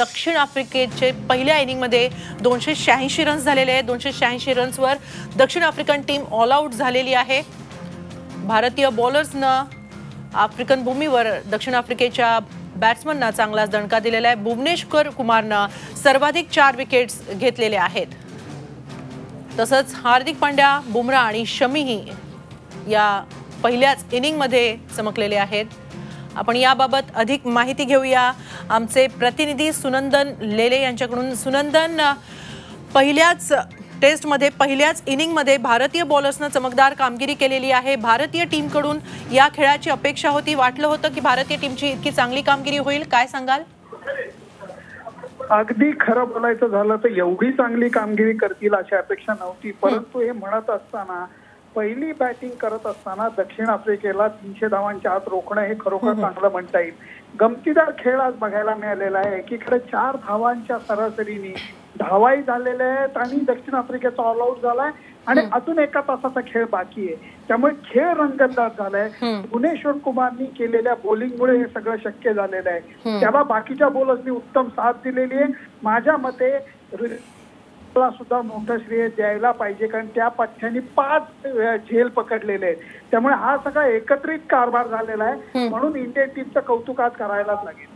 दक्षिण आफ्रिकेचे पहिल्या इनिंगमध्ये दोनशे शहाऐंशी रन्स झालेले आहेत. दोनशे शहाऐंशी रन्सवर दक्षिण आफ्रिकन टीम ऑल आऊट झालेली आहे. भारतीय बॉलर्सनं आफ्रिकन भूमीवर दक्षिण आफ्रिकेच्या बॅट्समनना चांगलाच दणका दिलेला आहे. भुवनेश्वर कुमारनं सर्वाधिक चार विकेट्स घेतलेले आहेत. तसंच हार्दिक पांड्या बुमराह आणि शमीही या पहिल्याच इनिंगमध्ये चमकलेले आहेत. आपण याबाबत अधिक माहिती घेऊया. आमचे प्रतिनिधी सुनंदन लेले यांच्याकडून. सुनंदन पहिल्याच टेस्टमध्ये पहिल्याच इनिंगमध्ये भारतीय बॉलर्सनं चमकदार कामगिरी केलेली आहे. भारतीय टीमकडून या खेळाची अपेक्षा होती. वाटलं होतं की भारतीय टीमची इतकी चांगली कामगिरी होईल. काय सांगाल? अगदी खरं बोलायचं झालं तर एवढी चांगली कामगिरी करतील अशी अपेक्षा नव्हती. परंतु हे म्हणत असताना पहिली बॅटिंग करत असताना दक्षिण आफ्रिकेला तीनशे धावांच्या आत रोखणं हे खरोखर चांगलं म्हणता येईल. गमतीदार खेळ आज बघायला मिळालेला आहे. एकीकडे चार धावांच्या सरासरीने धावाही झालेल्या आहेत आणि दक्षिण आफ्रिकेचा ऑल आउट झालाय आणि अजून एका तासाचा खेळ बाकी आहे. त्यामुळे खेळ रंगतदार झालाय. भुवनेश्वर कुमारनी केलेल्या बॉलिंगमुळे हे सगळं शक्य झालेलं आहे. त्याला बाकीच्या बॉलर्सनी उत्तम साथ दिलेली आहे. माझ्या मते ला सुद्धा मोठं श्रेय द्यायला पाहिजे कारण त्या पठ्याने पाच झेल पकडलेले आहेत. त्यामुळे हा सगळा एकत्रित कारभार झालेला आहे. म्हणून इंडियन टीमचं कौतुक आज करायलाच लागेल.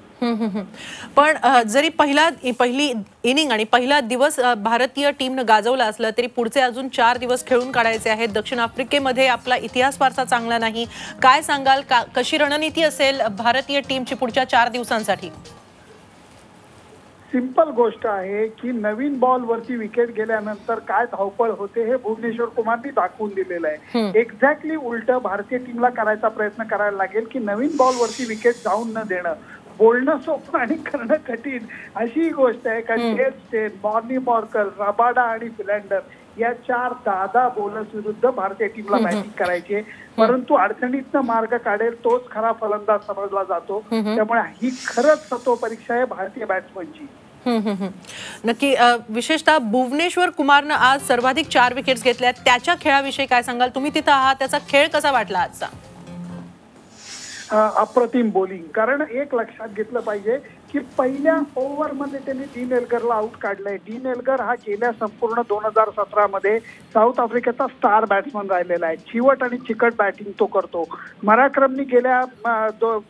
पण जरी पहिला पहिली इनिंग आणि पहिला दिवस भारतीय टीमनं गाजवला असलं तरी पुढचे अजून चार दिवस खेळून काढायचे आहेत. दक्षिण आफ्रिकेमध्ये आपला इतिहास फारसा चांगला नाही. काय सांगाल? का कशी रणनीती असेल भारतीय टीमची पुढच्या चार दिवसांसाठी? सिंपल गोष्ट आहे की नवीन बॉल वरती विकेट गेल्यानंतर काय धावपळ होते हे भुवनेश्वर कुमारनी दाखवून दिलेलं आहे. एक्झॅक्टली उलट भारतीय टीमला करायचा प्रयत्न करायला लागेल की नवीन बॉल वरती विकेट जाऊन न देणं. बोलणं सोपं आणि करणं कठीण अशी ही गोष्ट आहे. का Dale Steyn Morne Morkel Rabada आणि फिलँडर या चार दादा बॉलर्स विरुद्ध भारतीय टीमला बॅटिंग करायची. परंतु अडचणीतनं मार्ग काढेल तोच खरा फलंदाज समजला जातो. त्यामुळे ही खरंच सत्व परीक्षा आहे भारतीय बॅट्समनची. नक्की विशेषतः भुवनेश्वर कुमारनं आज सर्वाधिक चार विकेट्स घेतल्या त्याच्या खेळाविषयी काय सांगाल? तुम्ही तिथं आहात त्याचा खेळ कसा वाटला आजचा? अप्रतिम बॉलिंग कारण एक लक्षात घेतलं पाहिजे की पहिल्या ओव्हरमध्ये त्यांनी डीन एल्गरला आउट काढलंय. डीन एल्गर हा गेल्या संपूर्ण दोन हजार सतरा मध्ये साऊथ आफ्रिकेचा स्टार बॅट्समन राहिलेला आहे. चिवट आणि चिकट बॅटिंग तो करतो. मराक्रमनी गेल्या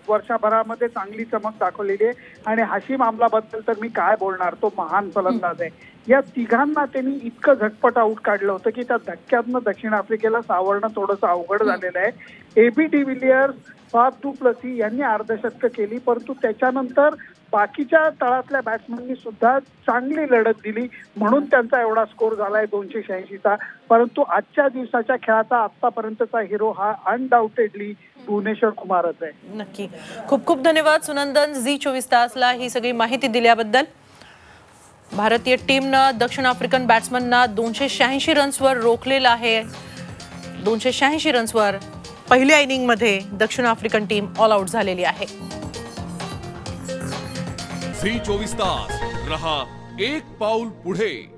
वर्षभरामध्ये चांगली चमक दाखवलेली आहे. आणि हाशिम आमलाबद्दल तर मी काय बोलणार? तो महान फलंदाज आहे. या तिघांना त्यांनी इतकं झटपट आउट काढलं होतं की त्या धक्क्यातनं दक्षिण आफ्रिकेला सावरणं थोडंसं अवघड झालेलं आहे. एबी डिव्हिलियर्स फाफ दुप्लसी यांनी अर्धशतक केली परंतु त्याच्यानंतर बाकीच्या तळातल्या बॅट्समननी सुद्धा चांगली लढत दिली म्हणून त्यांचा एवढा स्कोर झालाय दोनशे शहाऐंशीचा. परंतु आजच्या दिवसाच्या खेळाचा आतापर्यंतचा हिरो हा अनडाऊटेडली भुवनेश्वर कुमारच आहे. नक्की. खूप खूप धन्यवाद सुनंदन झी चोवीस तासला ही सगळी माहिती दिल्याबद्दल. भारतीय टीमनं दक्षिण आफ्रिकन बॅट्समनना दोनशे शहाऐंशी रन्सवर रोखलेलं आहे. दोनशे शहाऐंशी रन्सवर पहिल्या इनिंगमध्ये दक्षिण आफ्रिकन टीम ऑल आऊट झालेली आहे. झी चोवीस तास रहा एक पाऊल पुढे.